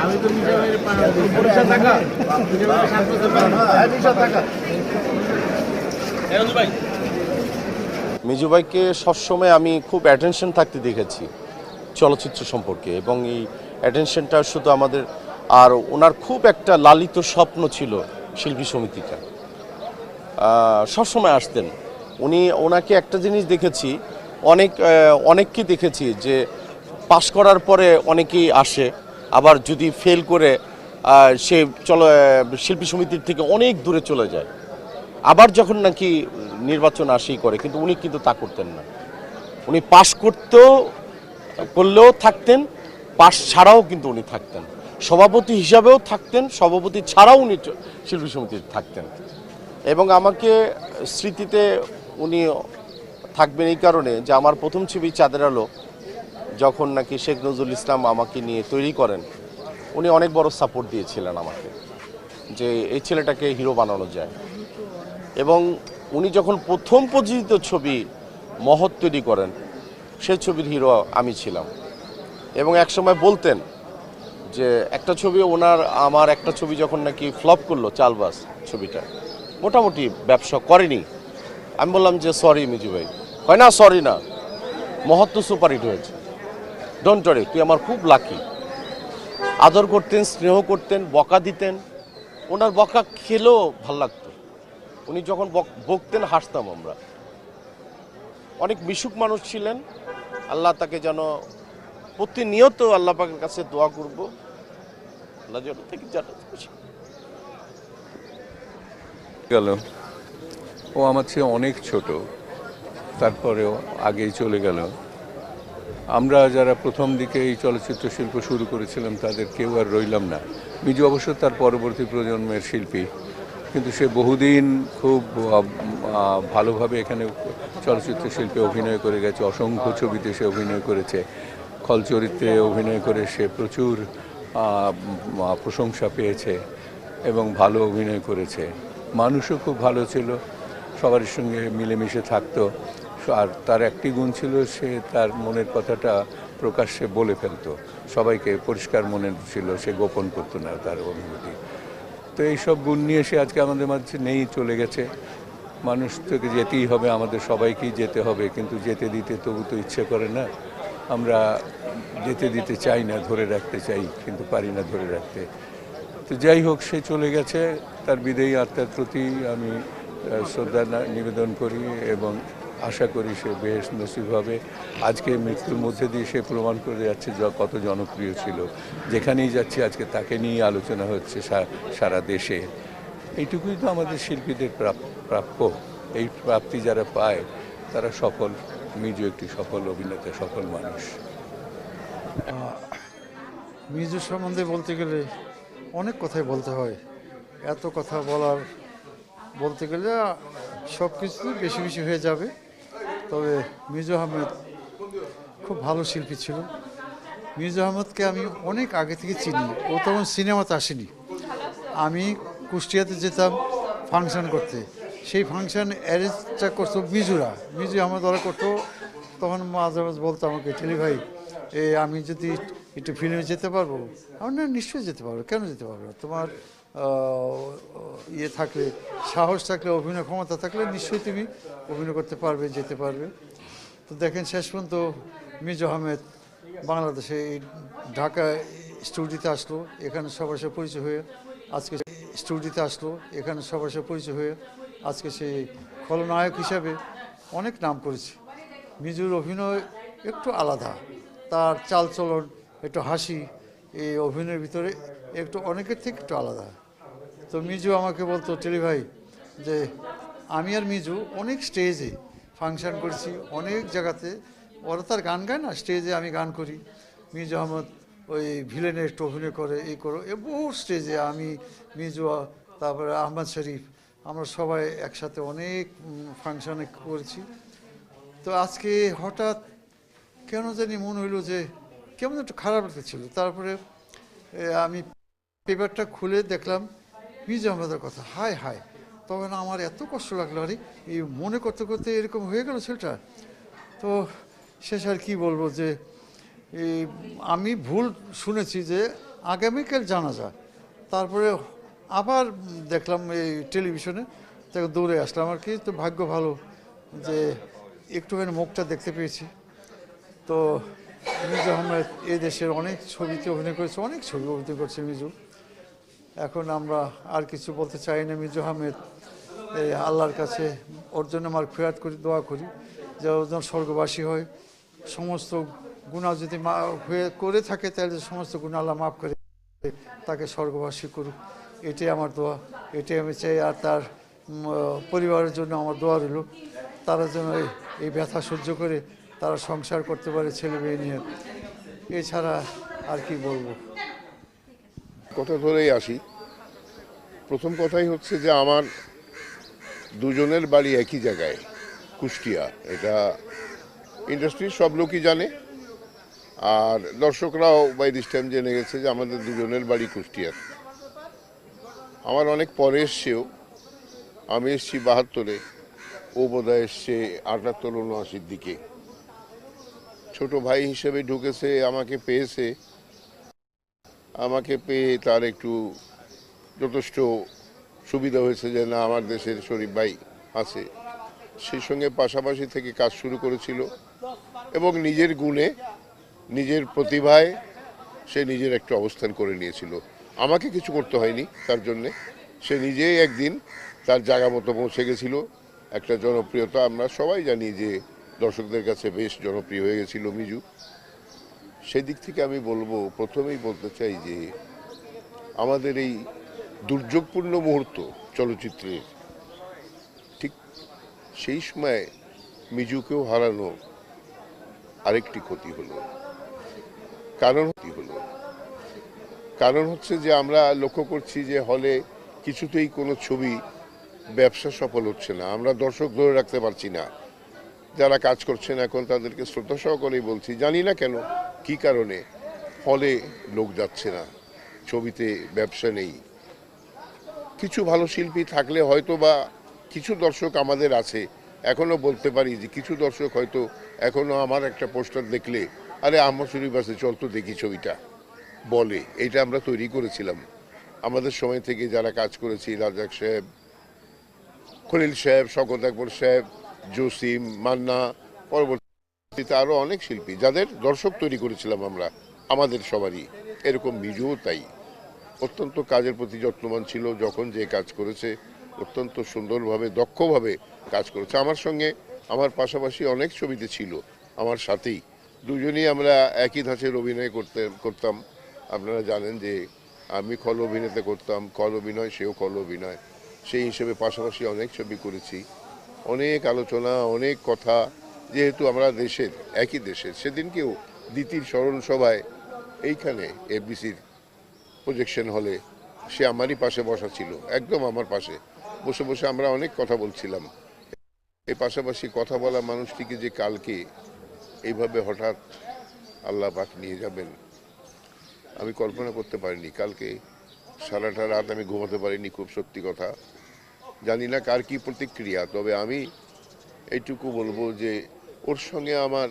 আমি তো নিজে পরিচয় মিজু ভাইকে সবসময় আমি খুব অ্যাটেনশন থাকতে দেখেছি চলচ্চিত্র সম্পর্কে এবং এই অ্যাটেনশনটা শুধু আমাদের, আর ওনার খুব একটা লালিত স্বপ্ন ছিল শিল্পী সমিতিটা সবসময় আসতেন। উনি, ওনাকে একটা জিনিস দেখেছি, অনেক অনেককে দেখেছি যে পাশ করার পরে অনেকেই আসে, আবার যদি ফেল করে সে চলো শিল্পী সমিতির থেকে অনেক দূরে চলে যায়। আবার যখন নাকি নির্বাচন আসেই করে, কিন্তু উনি কিন্তু তা করতেন না। উনি পাশ করতেও, করলেও থাকতেন, পাশ ছাড়াও কিন্তু উনি থাকতেন। সভাপতি হিসাবেও থাকতেন, সভাপতি ছাড়াও উনি শিল্পী সমিতিতে থাকতেন। এবং আমাকে স্মৃতিতে উনি থাকবেন এই কারণে যে আমার প্রথম ছবি চাঁদের আলো, যখন নাকি শেখ নজরুল ইসলাম আমাকে নিয়ে তৈরি করেন, উনি অনেক বড় সাপোর্ট দিয়েছিলেন আমাকে, যে এই ছেলেটাকে হিরো বানানো যায়। এবং উনি যখন প্রথম প্রযোজিত ছবি মহৎ তৈরি করেন সেই ছবির হিরো আমি ছিলাম। এবং একসময় বলতেন যে, একটা ছবি ওনার, আমার একটা ছবি যখন নাকি ফ্লপ করল চালবাস ছবিটা, মোটামুটি ব্যবসা করেনি। আমি বললাম যে, সরি মিজু ভাই। হয় না, সরি না। মহত্ব সুপারহিট হয়েছে। ডোন্ট ওয়ারি তুই আমার খুব লাকি আদর করতেন, স্নেহ করতেন, বকা দিতেন। ওনার বকা খেলেও ভালো লাগতো। উনি যখন বক- বকতেন হাসতাম আমরা। অনেক মিশুক মানুষ ছিলেন। আল্লাহ তাকে যেন প্রতিনিয়ত আল্লাহ পাকের কাছে দোয়া করব। আল্লাহ যেন থেকে গেল। ও আমার চেয়ে অনেক ছোট। তারপরেও আগেই চলে গেল। আমরা যারা প্রথম দিকে এই চলচ্চিত্র শিল্প শুরু করেছিলাম, তাদের কেউ আর রইলাম না। মিজু অবশ্য তার পরবর্তী প্রজন্মের শিল্পী। কিন্তু সে বহুদিন খুব ভালোভাবে এখানে চলচ্চিত্র শিল্পে অভিনয় করে গেছে, অসংখ্য ছবিতে সে অভিনয় করেছে খল চরিত্রে অভিনয় করে সে প্রচুর প্রশংসা পেয়েছে এবং ভালো অভিনয় করেছে। মানুষও খুব ভালো ছিল, সবার সঙ্গে মিলেমিশে থাকতো, আর তার একটি গুণ ছিল সে তার মনের কথাটা প্রকাশ্যে বলে ফেলতো। সবাইকে পরিষ্কার মনে ছিল, সে গোপন করতো না তার অনুভূতি। তো এইসব গুণ নিয়ে সে আজকে আমাদের মাঝে নেই, চলে গেছে। মানুষ থেকে যেতেই হবে, আমাদের সবাইকেই যেতে হবে, কিন্তু যেতে দিতে তবু তো ইচ্ছে করে না। আমরা যেতে দিতে চাই না, ধরে রাখতে চাই, কিন্তু পারি না ধরে রাখতে। তো যাই হোক, সে চলে গেছে, তার বিদেয়ী আত্মার প্রতি আমি শ্রদ্ধা নিবেদন করি এবং আশা করি সে বেশ নসিব হবে। আজকে মৃত্যুর মধ্যে দিয়ে সে প্রমাণ করে যাচ্ছে য- কত জনপ্রিয় ছিল। যেখানেই যাচ্ছে আজকে তাকে নিয়ে আলোচনা হচ্ছে সারা দেশে। এইটুকুই তো আমাদের শিল্পীদের প্রাপ- প্রাপ্য। এই প্রাপ্তি যারা পায়, তারা সফল মিজু একটি সফল অভিনেতা, সফল মানুষ। মিজু সম্বন্ধে বলতে গেলে অনেক কথাই বলতে হয়। এত কথা বলার বলতে গেলে সব কিছু বেশি বেশি হয়ে যাবে। তবে মিজু আহমেদ খুব ভালো শিল্পী ছিল। মিজু আহমেদকে আমি অনেক আগে থেকে চিনি। ও তখন সিনেমাতে আসেনি। আমি কুষ্টিয়াতে যেতাম ফাংশন করতে। সেই ফাংশন অ্যারেঞ্জটা করতো মিজুরা। মিজু আহমেদ ওরা করতো। তখন মাঝে মাঝে বলতো আমাকে ঠেলি ভাই, এ আমি যদি একটু ফিল্মে যেতে পারব? আমার না, নিশ্চয়ই যেতে পারব। কেন যেতে পারব তোমার ইয়ে থাকলে, সাহস থাকলে, অভিনয় ক্ষমতা থাকলে নিশ্চয়ই তুমি অভিনয় করতে পারবে, যেতে পারবে। তো দেখেন, শেষ পর্যন্ত মিজু আহমেদ বাংলাদেশে এই ঢাকা স্টুডিওতে আসলো। এখানে সবার সাথে পরিচয় হয়ে আজকে স্টুডিওতে আসলো। এখানে সবার সাথে পরিচয় হয়ে আজকে সে খলনায়ক হিসাবে অনেক নাম করেছে। মিজুর অভিনয় একটু আলাদা, তার চালচলন, একটু হাসি, এই অভিনয়ের ভিতরে একটু অনেকের থেকে একটু আলাদা। তো মিজু আমাকে বলতো, টেলি ভাই, যে আমি আর মিজু অনেক স্টেজে ফাংশন করেছি, অনেক জায়গাতে। ওরা তার গান গায় না স্টেজে আমি গান করি। মিজু আহমদ ওই ভিলেনের একটু অভিনয় করে, এই করো। এ বহু স্টেজে আমি, মিজু, তারপরে আহমদ শরীফ, আমরা সবাই একসাথে অনেক ফাংশনে করেছি। তো আজকে হঠাৎ কেন জানি মনে হইল যে কেমন একটু খারাপ ছিল তারপরে আমি পেপারটা খুলে দেখলাম মির্জা আহমেদের কথা। হায় হায়। তখন আমার এত কষ্ট লাগল, আরে, এই মনে করতে করতে এরকম হয়ে গেল ছেলেটা। তো শেষ আর কি বলব যে আমি ভুল শুনেছি যে আগামীকাল জানাজা। তারপরে আবার দেখলাম এই টেলিভিশনে, তাকে দৌড়ে আসলাম আর কি। তো ভাগ্য ভালো যে একটুখানি মুখটা দেখতে পেয়েছি। তো মিজু আহমেদ এই দেশের অনেক ছবিতে অভিনয় করেছে, অনেক ছবি অভিনয় করছে মিজু। এখন আমরা আর কিছু বলতে চাই না মিজু আহমেদ, এই আল্লাহর কাছে ওর জন্য আমার ফেরাত করি, দোয়া করি, যে ওর যেন স্বর্গবাসী হয়। সমস্ত গুণা যদি মা হয়ে করে থাকে, তাহলে সমস্ত গুণা আল্লাহ মাফ করে তাকে স্বর্গবাসী করুক। এটাই আমার দোয়া, এটাই আমি চাই। আর তার পরিবারের জন্য আমার দোয়া রইল। তারা যেন এই ব্যথা সহ্য করে, তারা সংসার করতে পারে ছেলে মেয়ে নিয়ে। এছাড়া আর কি বলব? কথা ধরেই আসি। প্রথম কথাই হচ্ছে যে আমার দুজনের বাড়ি একই জায়গায়, কুষ্টিয়া। এটা ইন্ডাস্ট্রির সব লোকই জানে। আর দর্শকরাও বাই দিস টাইম জেনে গেছে যে আমাদের দুজনের বাড়ি কুষ্টিয়ার। আমার অনেক পরে এসছেও, আমি এসছি বাহাত্তরে, ও বোধহয় এসছে আটাত্তর, উনআশির দিকে। ছোট ভাই হিসেবে ঢুকেছে, আমাকে পেয়েছে আমাকে পেয়ে তার একটু যথেষ্ট সুবিধা হয়েছে যে, না, আমার দেশের শরীফ ভাই আছে। সেই সঙ্গে পাশাপাশি থেকে কাজ শুরু করেছিল এবং নিজের গুণে, নিজের প্রতিভায় সে নিজের একটা অবস্থান করে নিয়েছিল। আমাকে কিছু করতে হয়নি তার জন্যে। সে নিজেই একদিন তার জায়গা মতো পৌঁছে গেছিল। একটা জনপ্রিয়তা আমরা সবাই জানি যে, দর্শকদের কাছে বেশ জনপ্রিয় হয়ে গেছিল মিজু। সেই দিক থেকে আমি বলব, প্রথমেই বলতে চাই যে আমাদের এই দুর্যোগপূর্ণ মুহূর্ত চলচ্চিত্রের ঠিক সেই সময় মিজুকেও হারানো আরেকটি ক্ষতি হলো। কারণ ক্ষতি হলো? কারণ হচ্ছে যে আমরা লক্ষ্য করছি যে হলে কিছুতেই কোনো ছবি ব্যবসা সফল হচ্ছে না। আমরা দর্শক ধরে রাখতে পারছি না। যারা কাজ করছেন এখন তাদেরকে শ্রদ্ধা সহকারেই বলছি, জানি না কেন কি কারণে? হলে লোক যাচ্ছে না। ছবিতে ব্যবসা নেই। কিছু ভালো শিল্পী থাকলে হয়তো বা কিছু দর্শক আমাদের আছে। এখনও বলতে পারি যে কিছু দর্শক হয়তো এখনও আমার একটা পোস্টার দেখলে, আরে আমার শরীফ আছে, চল তো দেখি ছবিটা। বলে। এটা আমরা তৈরি করেছিলাম। আমাদের সময় থেকে যারা কাজ করেছি রাজাক সাহেব, খলিল সাহেব শকত আকবর সাহেব, জসিম, মান্না পরবর্তীতে আরও অনেক শিল্পী, যাদের দর্শক তৈরি করেছিলাম আমরা, আমাদের সবারই। এরকম নিজেও তাই। অত্যন্ত কাজের প্রতি যত্নবান ছিল, যখন যে কাজ করেছে, অত্যন্ত সুন্দরভাবে, দক্ষভাবে কাজ করেছে। আমার সঙ্গে, আমার পাশাপাশি অনেক ছবিতে ছিল, আমার সাথেই। দুজনেই আমরা একই ধাঁচের অভিনয় করতে, করতাম। আপনারা জানেন যে আমি খল অভিনেতা করতাম, খল অভিনয়, সেও খল অভিনয়। সেই হিসেবে পাশাপাশি অনেক ছবি করেছি। অনেক আলোচনা, অনেক কথা যেহেতু আমরা দেশের, একই দেশের, সেদিনকেও দ্বিতীয় স্মরণ সভায় এইখানে এফবিসির প্রজেকশন হলে সে আমারই পাশে বসা ছিল, একদম আমার পাশে। বসে বসে আমরা অনেক কথা বলছিলাম। এই পাশাপাশি কথা বলা মানুষটিকে যে কালকে এইভাবে হঠাৎ আল্লাহ পাক নিয়ে যাবেন, আমি কল্পনা করতে পারিনি। কালকে সারাটা রাত আমি ঘুমাতে পারিনি, খুব সত্যি কথা। জানি না কার কি প্রতিক্রিয়া, তবে আমি এইটুকু বলব যে ওর সঙ্গে আমার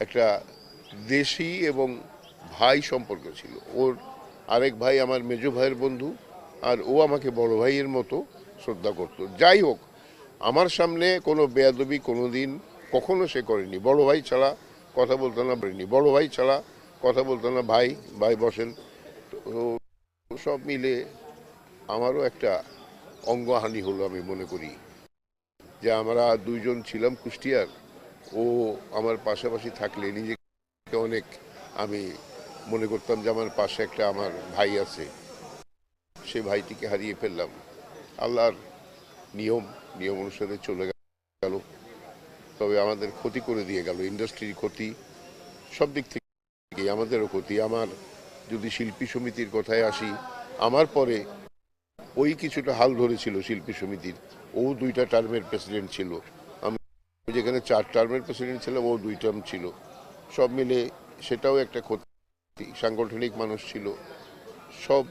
একটা দেশি এবং ভাই সম্পর্ক ছিল। ওর আরেক ভাই আমার মেজো ভাইয়ের বন্ধু আর ও আমাকে বড় ভাইয়ের মতো শ্রদ্ধা করতো। যাই হোক, আমার সামনে কোনো বেয়াদবি কোনো দিন কখনো সে করেনি। বড় ভাই ছাড়া কথা বলতো না পারিনি। বড় ভাই ছাড়া কথা বলতো না ভাই ভাই বসেন। তো সব মিলে আমারও একটা অঙ্গহানি হলো আমি মনে করি। যে আমরা দুইজন ছিলাম কুষ্টিয়ার। ও আমার পাশাপাশি থাকলে নিজেকে অনেক আমি মনে করতাম যে আমার পাশে একটা আমার ভাই আছে। সে ভাইটিকে হারিয়ে ফেললাম। আল্লাহর নিয়ম নিয়ম অনুসারে চলে গেল। তবে আমাদের ক্ষতি করে দিয়ে গেল। ইন্ডাস্ট্রির ক্ষতি সব দিক থেকে আমাদেরও ক্ষতি। আমার যদি শিল্পী সমিতির কথায় আসি, আমার পরে ওই কিছুটা হাল ধরেছিল শিল্পী সমিতির। ও দুইটা টার্মের প্রেসিডেন্ট ছিল। যেখানে চার টার্মের প্রেসিডেন্ট ছিলাম ও দুই টার্ম ছিল। সব মিলে সেটাও একটা ক্ষতি। সাংগঠনিক মানুষ ছিল। সব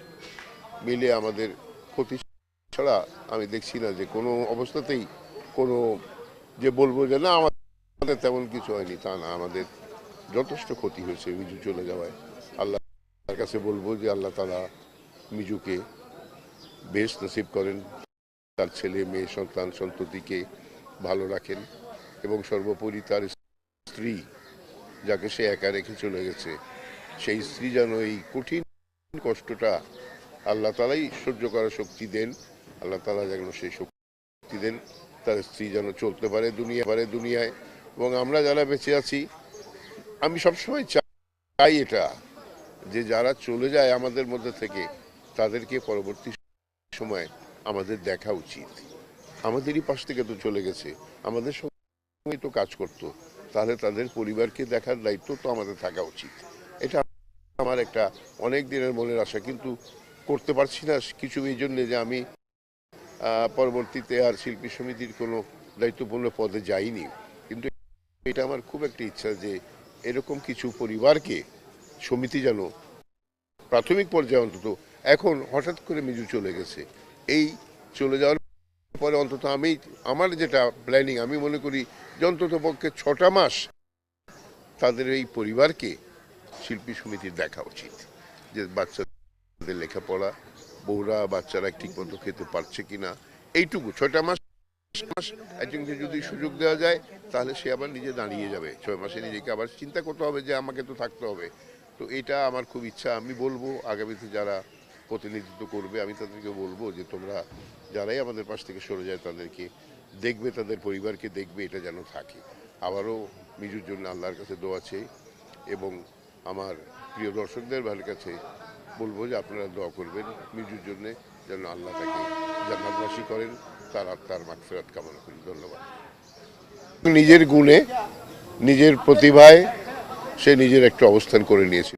মিলে আমাদের ক্ষতি ছাড়া আমি দেখছি না যে কোনো অবস্থাতেই কোনো যে বলব যে না, আমাদের তেমন কিছু হয়নি, তা না, আমাদের যথেষ্ট ক্ষতি হয়েছে মিজু চলে যাওয়ায়। আল্লাহ তার কাছে বলব যে আল্লাহ তালা মিজুকে বেশ নসিব করেন। তার ছেলে, মেয়ে, সন্তান, সন্ততিকে ভালো রাখেন। এবং সর্বোপরি তার স্ত্রী, যাকে সে একা রেখে চলে গেছে, সেই স্ত্রী যেন এই কঠিন কষ্টটা আল্লাহ তালাই সহ্য করার শক্তি দেন, আল্লাহ তালা যেন সেই শক্তি দেন, তার স্ত্রী যেন চলতে পারে দুনিয়া, পারে দুনিয়ায়। এবং আমরা যারা বেঁচে আছি, আমি সবসময় চাই এটা, যে যারা চলে যায় আমাদের মধ্যে থেকে, তাদেরকে পরবর্তী সময় আমাদের দেখা উচিত। আমাদেরই পাশ থেকে তো চলে গেছে, আমাদের তো কাজ করত, তাহলে তাদের পরিবারকে দেখার দায়িত্ব তো আমাদের থাকা উচিত। এটা আমার একটা অনেক দিনের মনের আশা, কিন্তু করতে পারছি না কিছু। এই জন্যে যে আমি পরবর্তীতে আর শিল্পী সমিতির কোনো দায়িত্বপূর্ণ পদে যাইনি। কিন্তু এটা আমার খুব একটা ইচ্ছা যে এরকম কিছু পরিবারকে সমিতি যেন প্রাথমিক পর্যায়ে অন্তত, এখন হঠাৎ করে মিজু চলে গেছে। এই চলে যাওয়ার পরে অন্তত আমি, আমার যেটা প্ল্যানিং আমি মনে করি অন্তত পক্ষে ছটা মাস তাদের এই পরিবারকে শিল্পী সমিতির দেখা উচিত। যে বাচ্চাদের লেখাপড়া, বউরা, বাচ্চারা ঠিক মতো খেতে পারছে কিনা, এইটুকু ছয়টা মাস মাস একজনকে যদি সুযোগ দেওয়া যায়, তাহলে সে আবার নিজে দাঁড়িয়ে যাবে। ছয় মাসে নিজেকে আবার চিন্তা করতে হবে যে আমাকে তো থাকতে হবে। তো এটা আমার খুব ইচ্ছা। আমি বলব আগামীতে যারা প্রতিনিধিত্ব করবে, আমি তাদেরকে বলব যে তোমরা যারাই আমাদের পাশ থেকে সরে যায় তাদেরকে দেখবে তাদের পরিবারকে, দেখবে এটা যেন থাকে। আবারও মিজুর জন্য আল্লাহর কাছে দোয়া চেয়ে এবং আমার প্রিয় দর্শকদের ভাইয়ের কাছে বলব যে আপনারা দোয়া করবেন মিজুর জন্যে যেন আল্লাহ তাকে জান্নাতবাসী করেন, তার আত্মার মাগফিরাত কামনা করি। ধন্যবাদ। নিজের গুণে, নিজের প্রতিভায় সে নিজের একটা অবস্থান করে নিয়েছিল।